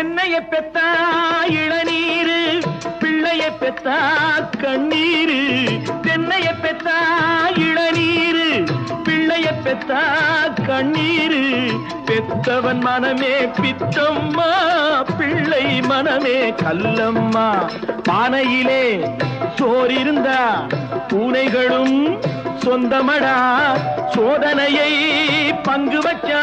என்னைய பெத்தா இளநீரு பிள்ளைய பெத்தா கண்ணீரு. தென்னைய பெத்தா இளநீரு பிள்ளைய பெத்தா கண்ணீரு. பெத்தவன் மனமே பித்தம்மா பிள்ளை மனமே கல்லம்மா. பானையிலே சோறிருந்தா பூனைகளும் சொந்தமடா. சோதனையை பங்கு வச்சா